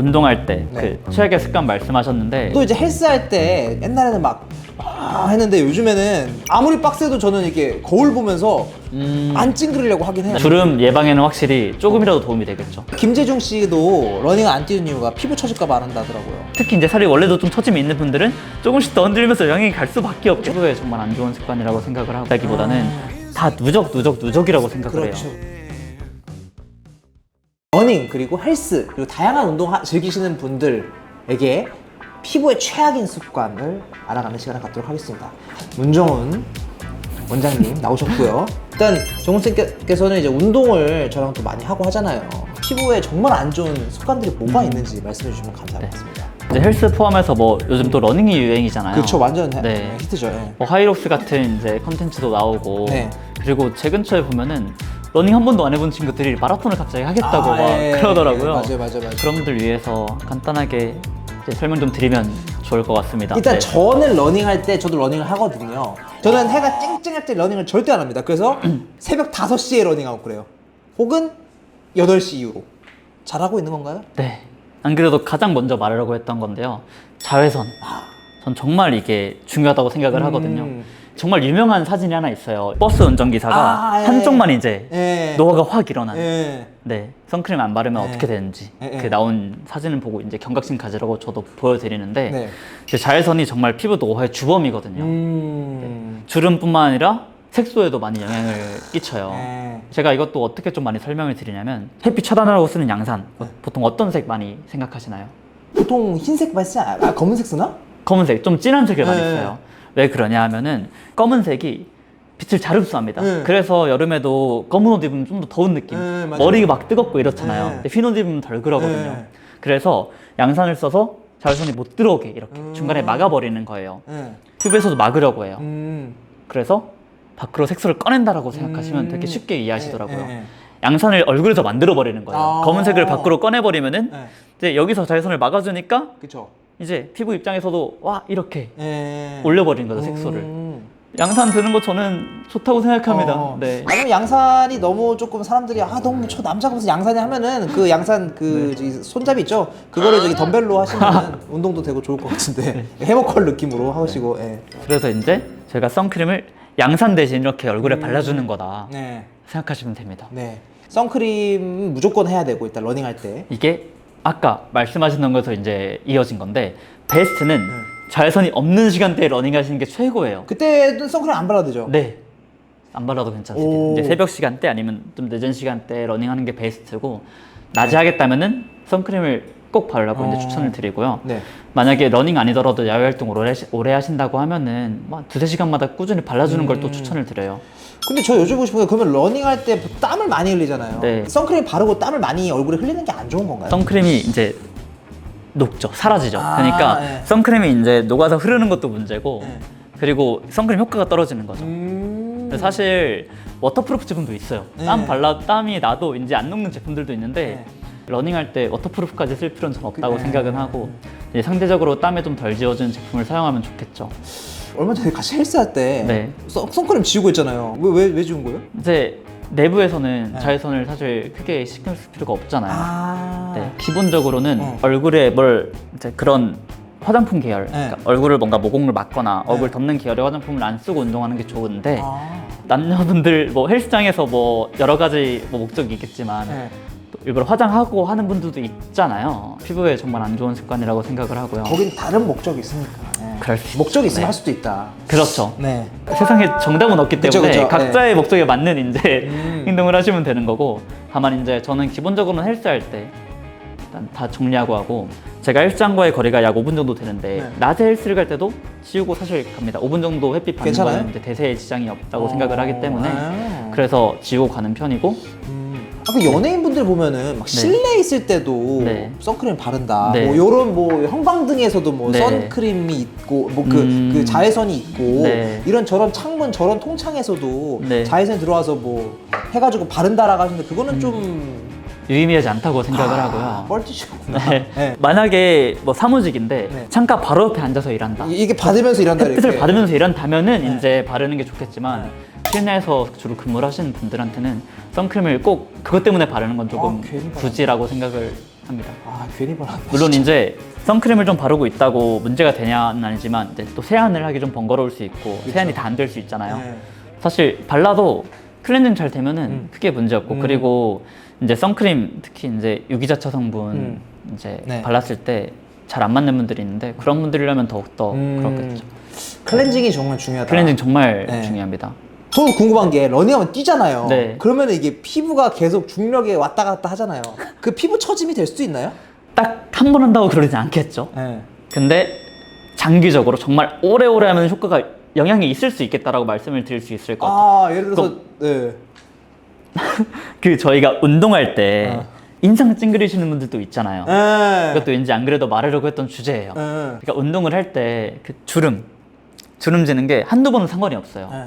운동할 때 네. 그 최악의 습관 말씀하셨는데 또 이제 헬스 할 때 옛날에는 막 아, 했는데 요즘에는 아무리 빡세도 저는 이게 거울 보면서 음, 안 찡그리려고 하긴 해요. 주름 예방에는 확실히 조금이라도 도움이 되겠죠. 김재중 씨도 러닝 안 뛰는 이유가 피부 처질까 안 한다더라고요. 특히 이제 살이 원래도 좀 처짐이 있는 분들은 조금씩 더 흔들면서 영향이 갈 수밖에 없죠. 피부에 정말 안 좋은 습관이라고 생각을 하기보다는 다 누적 누적 누적이라고 생각을 그렇죠. 러닝 그리고 헬스 그리고 다양한 운동 하- 즐기시는 분들에게 피부의 최악인 습관을 알아가는 시간을 갖도록 하겠습니다. 문정훈 원장님 나오셨고요. 일단 정훈 쌤께서는 이제 운동을 저랑 또 많이 하고 하잖아요. 피부에 정말 안 좋은 습관들이 뭐가 있는지 말씀해 주시면 감사하겠습니다. 이제 헬스 포함해서 뭐 요즘 또 러닝이 유행이잖아요. 그렇죠, 완전 네. 히트죠. 예. 뭐 하이록스 같은 이제 컨텐츠도 나오고 네. 그리고 제 근처에 보면은 러닝 한 번도 안 해본 친구들이 마라톤을 갑자기 하겠다고 아, 막 예, 그러더라고요. 맞아요, 맞아요, 맞아요. 그런 분들 위해서 간단하게 이제 설명 좀 드리면 좋을 것 같습니다. 일단 네. 저는 러닝 할 때 저도 러닝을 하거든요. 저는 해가 쨍쨍할 때 러닝을 절대 안 합니다. 그래서 새벽 5시에 러닝하고 그래요. 혹은 8시 이후로. 잘하고 있는 건가요? 네. 안 그래도 가장 먼저 말하려고 했던 건데요. 자외선. 전 정말 이게 중요하다고 생각을 음. 하거든요. 정말 유명한 사진이 하나 있어요. 버스 운전기사가 아, 예. 한쪽만 이제 예. 노화가 확 일어나는. 예. 네, 선크림 안 바르면 네. 어떻게 되는지 네, 네. 그 나온 사진을 보고 이제 경각심 가지라고 저도 보여드리는데 네. 자외선이 정말 피부 노화의 주범이거든요. 음. 주름뿐만 아니라 색소에도 많이 영향을 끼쳐요. 네. 제가 이것도 어떻게 좀 많이 설명을 드리냐면 햇빛 차단하라고 쓰는 양산 네. 보통 어떤 색 많이 생각하시나요? 보통 흰색 않아요? 아, 검은색 쓰나? 검은색 좀 진한 색을 많이 네. 써요. 왜 그러냐 하면은 검은색이 빛을 잘 흡수합니다. 네. 그래서 여름에도 검은 옷 입으면 좀 더 더운 느낌. 네, 맞아요. 머리가 막 뜨겁고 이렇잖아요. 네. 근데 흰옷 입으면 덜 그러거든요. 네. 그래서 양산을 써서 자외선이 못 들어오게 이렇게 음. 중간에 막아버리는 거예요. 예. 피부에서도 막으려고 해요. 음. 그래서 밖으로 색소를 꺼낸다라고 생각하시면 음. 되게 쉽게 이해하시더라고요. 예, 예. 양산을 얼굴에서 만들어 버리는 거예요. 아. 검은색을 밖으로 꺼내 버리면은 예. 이제 여기서 자외선을 막아주니까 그쵸. 이제 피부 입장에서도 와 이렇게 예. 올려버리는 거죠 색소를. 음. 양산 드는 거 저는 좋다고 생각합니다. 어. 네. 아니면 양산이 너무 조금 사람들이 아 너무 저 남자가 무슨 양산이 하면은 그 양산 네. 그 저기 손잡이 있죠 그거를 저기 덤벨로 하시면 운동도 되고 좋을 것 같은데 네. 해머컬 느낌으로 하시고 예. 그래서 이제 제가 선크림을 양산 대신 이렇게 얼굴에 발라주는 거다 네. 생각하시면 됩니다. 네. 선크림 무조건 해야 되고 일단 러닝할 때. 이게 아까 말씀하신 것에서 이제 이어진 건데 베스트는 네. 자외선이 없는 시간대에 러닝하시는 게 최고예요. 그때는 선크림 안 발라도 되죠. 네. 안 발라도 괜찮습니다. 오. 이제 새벽 시간대 아니면 좀 늦은 시간대에 러닝하는 게 베스트고 낮에 하겠다면은 선크림을 꼭 이제 어. 추천을 드리고요. 네. 만약에 러닝 아니더라도 야외 활동을 오래, 오래 하신다고 하면은 뭐 두세 시간마다 꾸준히 발라주는 걸 음. 또 추천을 드려요. 근데 저 싶은 게 그러면 러닝할 때 땀을 많이 흘리잖아요. 네. 선크림 바르고 땀을 많이 얼굴에 흘리는 게 안 좋은 건가요? 선크림이 이제 녹죠. 사라지죠. 아, 그러니까 네. 선크림이 이제 녹아서 흐르는 것도 문제고 네. 그리고 선크림 효과가 떨어지는 거죠. 음. 사실 워터프루프 제품도 있어요. 네. 땀 발라 땀이 나도 이제 안 녹는 제품들도 있는데 네. 러닝할 때 워터프루프까지 쓸 필요는 전 없다고 네. 생각은 하고 이제 상대적으로 땀에 좀 덜 지워지는 제품을 사용하면 좋겠죠. 얼마 전에 같이 헬스할 때 네. 선- 선크림 지우고 있잖아요. 왜 왜 왜 지운 거예요? 이제 내부에서는 네. 자외선을 사실 크게 신경 쓸 필요가 없잖아요. 아. 네, 기본적으로는 어. 얼굴에 뭘 이제 그런 화장품 계열, 네. 그러니까 얼굴을 뭔가 모공을 막거나 네. 얼굴 덮는 계열의 화장품을 안 쓰고 운동하는 게 좋은데 아. 남녀분들 뭐 헬스장에서 뭐 여러 가지 뭐 목적이 있겠지만 일부러 화장하고 하는 분들도 있잖아요. 피부에 정말 안 좋은 습관이라고 생각을 하고요. 거긴 다른 목적이 있으니까. 네. 그럴 수 목적이 있으면 네. 할 수도 있다. 그렇죠. 네. 세상에 정답은 없기 그쵸, 때문에 그쵸. 각자의 목적에 맞는 이제 음. 행동을 하시면 되는 거고 다만 이제 저는 기본적으로는 헬스할 때 일단 다 정리하고 하고 제가 헬스장과의 거리가 약 5분 정도 되는데 네. 낮에 헬스를 갈 때도 지우고 사실 갑니다. 5분 정도 햇빛 받는 괜찮아요? 거는 이제 대세에 지장이 없다고 생각을 하기 때문에 아. 그래서 지우고 가는 편이고 음. 아, 그 연예인분들 보면은 막 네. 실내에 있을 때도 네. 선크림 바른다. 네. 뭐 요런 뭐 형광등에서도 뭐 네. 선크림이 있고 뭐그 음. 그 자외선이 있고 네. 이런 저런 창문 저런 통창에서도 네. 자외선이 들어와서 뭐 해가지고 바른다라고 하시는데 그거는 좀 유의미하지 않다고 음. 생각을 아, 하고요. 뻘짓이구나. 네. 네. 만약에 뭐 사무직인데 네. 창가 바로 옆에 앉아서 일한다. 이- 이게 받으면서 일한다 햇빛을 이렇게. 받으면서 일한다면은 네. 이제 바르는 게 좋겠지만 실내에서 주로 근무를 하시는 분들한테는 선크림을 꼭 그것 때문에 바르는 건 조금 아, 괜히 굳이라고 생각을 합니다. 아 괜히 말았네. 물론 이제 선크림을 좀 바르고 있다고 문제가 되냐는 아니지만 이제 또 세안을 하기 좀 번거로울 수 있고 세안이 다 안 될 수 있잖아요. 네. 사실 발라도 클렌징 잘 되면은 음. 크게 문제 없고 음. 그리고 이제 선크림 특히 이제 유기자차 성분 음. 이제 네. 발랐을 때 잘 안 맞는 분들이 있는데 그런 분들이라면 더욱 더 음. 그렇겠죠. 클렌징이 정말 중요하다. 클렌징 정말 네. 중요합니다. 저는 궁금한 게 러닝하면 뛰잖아요. 네. 그러면 이게 피부가 계속 중력에 왔다 갔다 하잖아요. 그 피부 처짐이 될 수도 있나요? 딱 한 번 한다고 그러지 않겠죠. 네. 근데 장기적으로 정말 오래오래 하면 효과가 영향이 있을 수 있겠다라고 말씀을 드릴 수 있을 것 같아요. 아 예를 들어서 네. 그 저희가 운동할 때 어. 인상 찡그리시는 분들도 있잖아요. 네. 그것도 왠지 안 그래도 말하려고 했던 주제예요. 네. 그러니까 운동을 할 때 그 주름, 주름 지는 게 한두 번은 상관이 없어요. 네.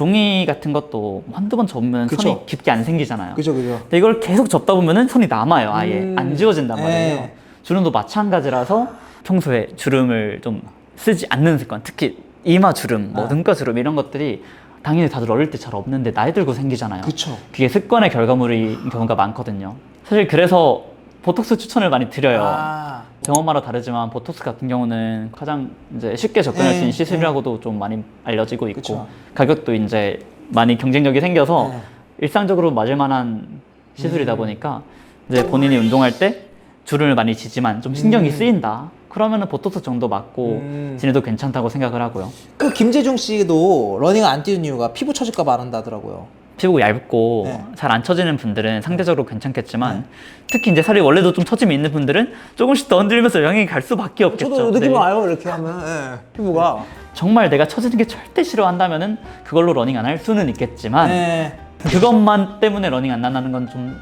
종이 같은 것도 한두 번 접으면 그쵸. 손이 깊게 안 생기잖아요. 그죠 그죠. 근데 이걸 계속 접다 보면은 손이 남아요. 아예 음. 안 지워진단 말이에요. 네. 주름도 마찬가지라서 평소에 주름을 좀 쓰지 않는 습관, 특히 이마 주름, 뭐 아. 눈가 주름 이런 것들이 당연히 다들 어릴 때 잘 없는데 나이 들고 생기잖아요. 그쵸. 그게 습관의 결과물인 경우가 많거든요. 사실 그래서 보톡스 추천을 많이 드려요. 아. 병원마다 다르지만 보톡스 같은 경우는 가장 이제 쉽게 접근할 수 있는 네, 시술이라고도 좀 많이 알려지고 있고 그쵸. 가격도 이제 많이 경쟁력이 생겨서 네. 일상적으로 맞을 만한 시술이다 음. 보니까 이제 본인이 운동할 때 주름을 많이 지지만 좀 신경이 음. 쓰인다. 그러면은 보톡스 정도 맞고 음. 지내도 괜찮다고 생각을 하고요. 그 김재중 씨도 러닝을 안 뛰는 이유가 피부 처질까 봐 안 한다더라고요. 피부가 얇고 네. 잘안 처지는 분들은 상대적으로 괜찮겠지만 특히 이제 살이 원래도 좀 처짐이 있는 분들은 조금씩 더 흔들면서 영향이 갈 수밖에 없겠죠. 저도 느낌 네. 와요 이렇게 하면 예. 피부가. 정말 내가 처지는 게 절대 싫어한다면은 그걸로 러닝 안 할 수는 있겠지만 네. 그것만 때문에 러닝 안 한다는 건좀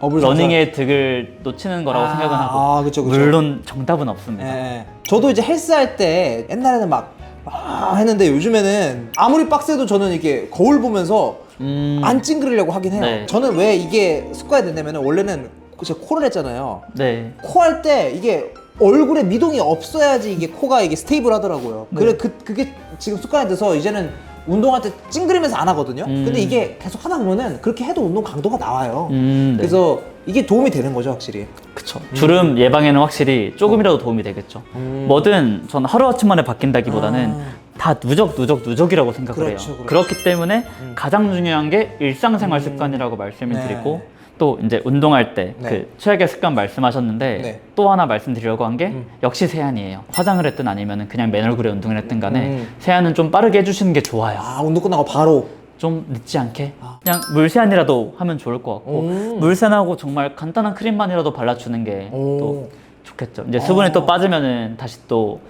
어불성설. 러닝의 득을 놓치는 거라고 아, 생각은 하고 아, 그쵸, 그쵸. 물론 정답은 없습니다. 예. 저도 이제 헬스 할 때 옛날에는 막 아, 했는데 요즘에는 아무리 빡세도 저는 이렇게 거울 보면서 음, 안 찡그리려고 하긴 해요. 네. 저는 왜 이게 습관이 됐냐면 원래는 제가 코를 했잖아요. 네. 코 할 때 이게 얼굴에 미동이 없어야지 이게 코가 이게 스테이블 하더라고요. 네. 그래 그 그게 지금 습관이 돼서 이제는 운동할 때 찡그리면서 안 하거든요. 음. 근데 이게 계속 하다 보면은 그렇게 해도 운동 강도가 나와요. 음, 네. 그래서 이게 도움이 되는 거죠, 확실히. 그쵸. 주름 예방에는 확실히 조금이라도 도움이 되겠죠. 음. 뭐든 저는 하루아침 만에 바뀐다기보다는 아. 다 누적 누적 누적이라고 생각을 그렇죠, 해요. 그렇죠. 그렇기 때문에 음. 가장 중요한 게 일상생활 습관이라고 말씀을 네. 드리고 또 이제 운동할 때그 네. 최악의 습관 말씀하셨는데 네. 또 하나 말씀드리려고 한 게 음. 역시 세안이에요. 화장을 했든 아니면 그냥 맨 얼굴에 운동을 했든 간에 음. 세안은 좀 빠르게 해주시는 게 좋아요. 아, 운동 끝나고 바로. 좀 늦지 않게 아. 그냥 물세안이라도 하면 좋을 것 같고 음. 물세안하고 정말 간단한 크림만이라도 발라주는 게 오. 또 좋겠죠. 이제 수분이 아. 또 빠지면은 다시 또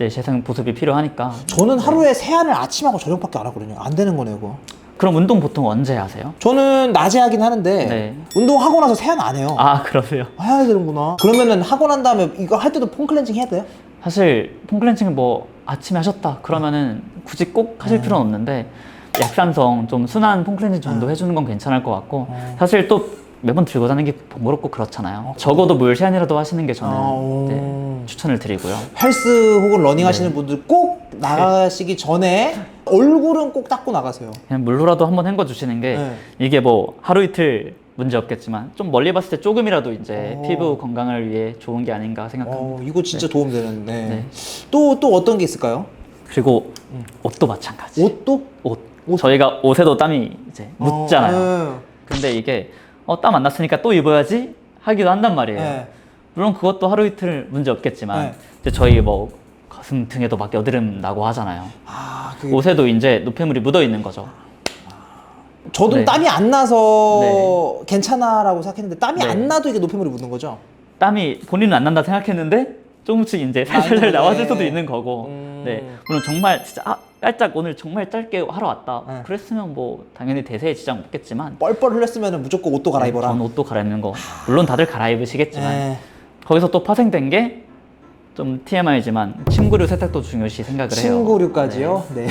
이제 재생 보습이 필요하니까. 저는 하루에 세안을 아침하고 저녁밖에 안 하거든요. 안 되는 거네요, 그거. 그럼 운동 보통 언제 하세요? 저는 낮에 하긴 하는데 네. 운동하고 나서 세안 안 해요. 아 그러세요? 해야 되는구나. 그러면은 하고 난 다음에 이거 할 때도 폼 클렌징 해야 돼요? 사실 폼클렌징을 뭐 아침에 하셨다 그러면은 굳이 꼭 하실 네. 필요는 없는데 약산성 좀 순한 폼클렌징 정도 해주는 건 괜찮을 것 같고 어. 사실 또 매번 들고 다니는 게 번거롭고 그렇잖아요. 적어도 물 세안이라도 하시는 게 저는 아, 오. 네, 추천을 드리고요. 헬스 혹은 러닝 네. 하시는 분들 꼭 나가시기 전에 얼굴은 꼭 닦고 나가세요. 그냥 물로라도 한번 헹궈 주시는 게 네. 이게 뭐 하루 이틀 문제 없겠지만 좀 멀리 봤을 때 조금이라도 이제 오. 피부 건강을 위해 좋은 게 아닌가 생각합니다. 어, 이거 진짜 도움 되는데. 네. 또, 또 어떤 게 있을까요? 그리고 옷도 마찬가지. 옷도? 옷. 옷. 저희가 옷에도 땀이 이제 묻잖아요. 어, 근데 이게 어, 땀 안 났으니까 또 입어야지 하기도 한단 말이에요. 네. 물론 그것도 하루 이틀 문제 없겠지만 네. 이제 저희 뭐 가슴 등에도 막 여드름 나고 하잖아요. 아, 그 옷에도 이제 노폐물이 묻어 있는 거죠. 저도 네. 땀이 안 나서 괜찮아라고 생각했는데 땀이 네. 안 나도 이게 노폐물이 묻는 거죠? 땀이 본인은 안 난다 생각했는데 조금씩 이제 많이 살살 나네. 나왔을 수도 있는 거고 음. 네 물론 정말 진짜 아, 깔짝 오늘 정말 짧게 하러 왔다 네. 그랬으면 뭐 당연히 대세에 지장 없겠지만 뻘뻘 흘렸으면 무조건 옷도 갈아입어라. 저는 옷도 갈아입는 거 물론 다들 갈아입으시겠지만 네. 거기서 또 파생된 게 좀 TMI지만 침구류 세탁도 중요시 생각을 해요. 침구류까지요? 네.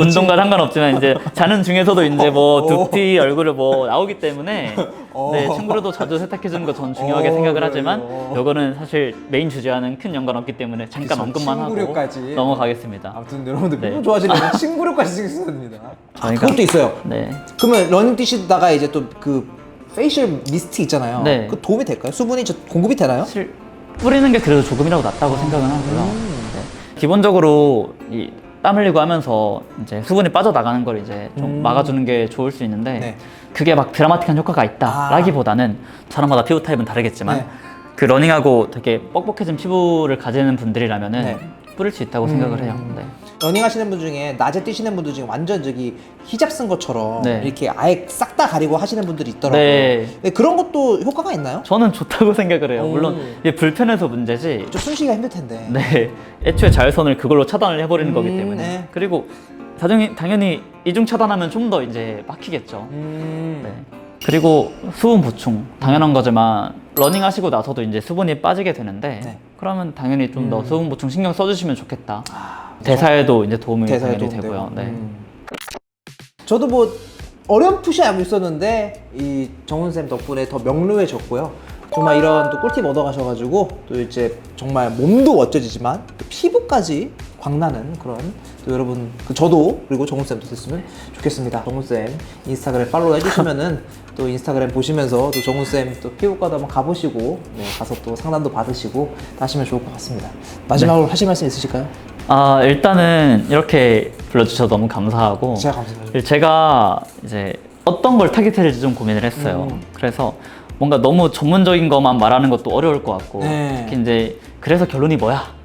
운동과 상관없지만 이제 자는 중에서도 이제 뭐 어. 두피 얼굴을 뭐 나오기 때문에 어. 네 침구류도 자주 세탁해 주는 거 전 중요하게 어, 생각을. 하지만 요거는 사실 메인 주제와는 큰 연관 없기 때문에 잠깐 언급만 하고 침구류까지. 넘어가겠습니다. 아무튼 여러분들 네. 피부 좋아지려면 써야 됩니다. 아, 저희가- 그것도 있어요. 네. 그러면 러닝 뛰시다가 이제 또 그 페이셜 미스트 있잖아요. 네. 그 도움이 될까요? 수분이 저 공급이 되나요? 사실 뿌리는 게 그래도 조금이라도 낫다고 생각은 하고요. 음. 네. 기본적으로 이 땀 흘리고 하면서 이제 수분이 빠져나가는 걸 이제 좀 음. 막아주는 게 좋을 수 있는데 네. 그게 막 드라마틱한 효과가 아. 있다라기보다는 사람마다 피부 타입은 다르겠지만 네. 그 러닝하고 되게 뻑뻑해진 피부를 가지는 분들이라면은 네. 뿌릴 수 있다고 생각을 해요. 음. 네. 러닝 하시는 분 중에 낮에 뛰시는 분들 중에 완전 저기 히잡 쓴 것처럼 네. 이렇게 아예 싹 다 가리고 하시는 분들이 있더라고요. 네. 네, 그런 것도 효과가 있나요? 저는 좋다고 생각을 해요. 오. 물론 이게 불편해서 문제지. 좀 숨쉬기가 힘들 텐데. 네, 애초에 자외선을 그걸로 차단을 해버리는 거기 음, 때문에. 네. 그리고 당연히, 당연히 이중 차단하면 좀 더 이제 막히겠죠. 음. 네. 그리고 수분 보충 당연한 거지만 러닝 하시고 나서도 이제 수분이 빠지게 되는데 네. 그러면 당연히 좀더 음. 수분 보충 신경 써주시면 좋겠다. 아, 대사에도 이제 도움이 대사에 당연히 도움 되고. 되고요. 네. 음. 저도 뭐 어렴풋이 알고 있었는데 이 정훈 쌤 덕분에 더 명료해졌고요. 정말 이런 또 꿀팁 얻어가셔가지고 또 이제 정말 몸도 멋져지지만 또 피부까지 광나는 그런 또 여러분 그 저도 그리고 정훈 쌤도 됐으면 좋겠습니다. 정훈 쌤 인스타그램 팔로우 해주시면은 또 인스타그램 보시면서 또 정훈 쌤 또 피부과도 한번 가보시고 네, 가서 또 상담도 받으시고 하시면 좋을 것 같습니다. 마지막으로 하실 말씀 있으실까요? 아 일단은 이렇게 불러주셔서 너무 감사하고 제가 감사드립니다. 제가 이제 어떤 걸 타깃해야 될지 좀 고민을 했어요. 음. 그래서 뭔가 너무 전문적인 것만 말하는 것도 어려울 것 같고 네. 특히 이제 그래서 결론이 뭐야?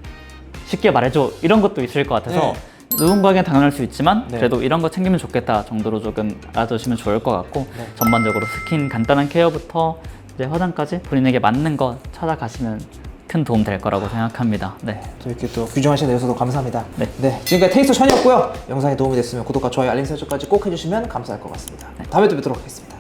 쉽게 말해줘 이런 것도 있을 것 같아서 네. 누군가에겐 당연할 수 있지만 네. 그래도 이런 거 챙기면 좋겠다 정도로 조금 알아두시면 좋을 것 같고 네. 전반적으로 스킨 간단한 케어부터 이제 화장까지 본인에게 맞는 거 찾아가시면 큰 도움 될 거라고 생각합니다. 네. 또 이렇게 또 규정하시는 내주셔서 감사합니다. 네. 지금까지 테이스트 천이었고요. 영상이 도움이 됐으면 구독과 좋아요, 알림 설정까지 꼭 해주시면 감사할 것 같습니다. 다음에 또 뵙도록 하겠습니다.